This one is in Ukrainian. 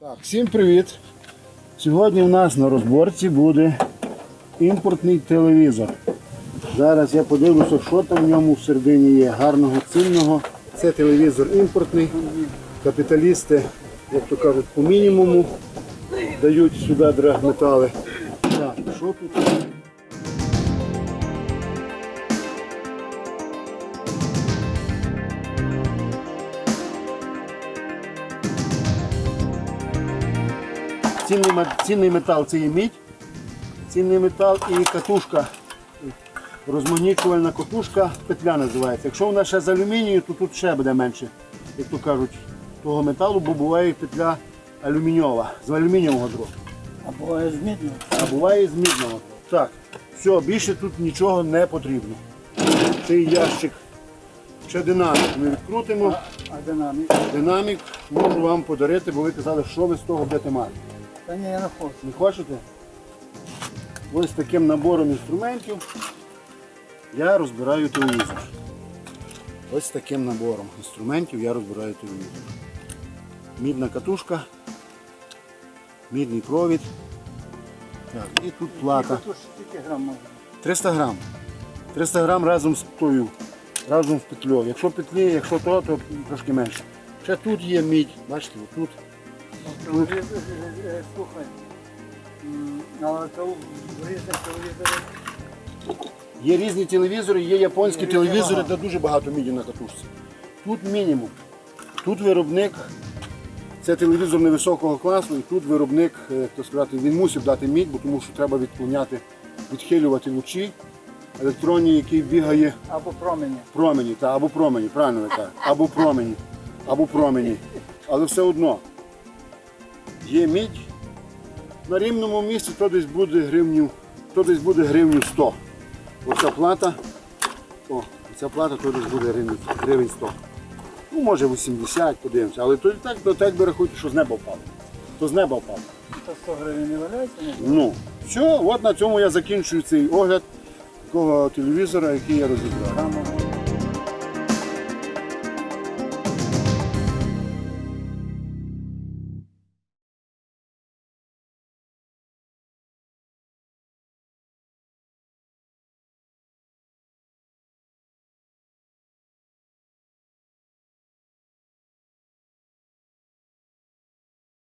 Так, всім привіт! Сьогодні в нас на розборці буде імпортний телевізор. Зараз я подивлюся, що там в ньому всередині є гарного, цінного. Це телевізор імпортний. Капіталісти, як то кажуть, по мінімуму дають сюди драгметали. Так, що тут? Цінний, цінний метал це є мідь, цінний метал і катушка. Розмагнічувальна катушка, петля називається. Якщо вона ще з алюмінію, то тут ще буде менше, як то кажуть, того металу, бо буває петля алюмініова, з алюмінієвого дроту. Або з мідного. А буває з мідного. Так, все, більше тут нічого не потрібно. Цей ящик. Ще динамік ми відкрутимо. А динамік? Динамік можу вам подарити, бо ви казали, що ви з того будете мати. Та ні, я не хочу. Не хочете? Ось таким набором інструментів я розбираю телевізор. Ось таким набором інструментів я розбираю телевізор. Мідна катушка, мідний провід. Так, і тут плата. Скільки грам можна? 300 грам. 300 грам разом з тою, разом з петлею. Якщо петлі, якщо то, то трошки менше. Ще тут є мідь, бачите, тут. Е, Слухай. Але. Є різні телевізори, є японські Є телевізори, де дуже багато міді на катушці. Тут мінімум. Тут виробник, це телевізор невисокого класу, і тут виробник, е, як то сказати, він мусив дати мідь, бо тому що треба відклоняти, відхилювати лучі електронні, які бігає Або промені. промені, та, або промені, правильно ви кажете, або промені, або промені. Але все одно є мідь. На рівному місці то десь буде гривню, то десь буде гривню 100. Оця плата, о, ця плата то десь буде гривень, гривень 100. Ну, може 80, подивимося, але то так, то так би рахуйте, що з неба впало. То з неба впало. То 100 гривень не валяється. Ну, все, от на цьому я закінчую цей огляд такого телевізора, який я розібрав.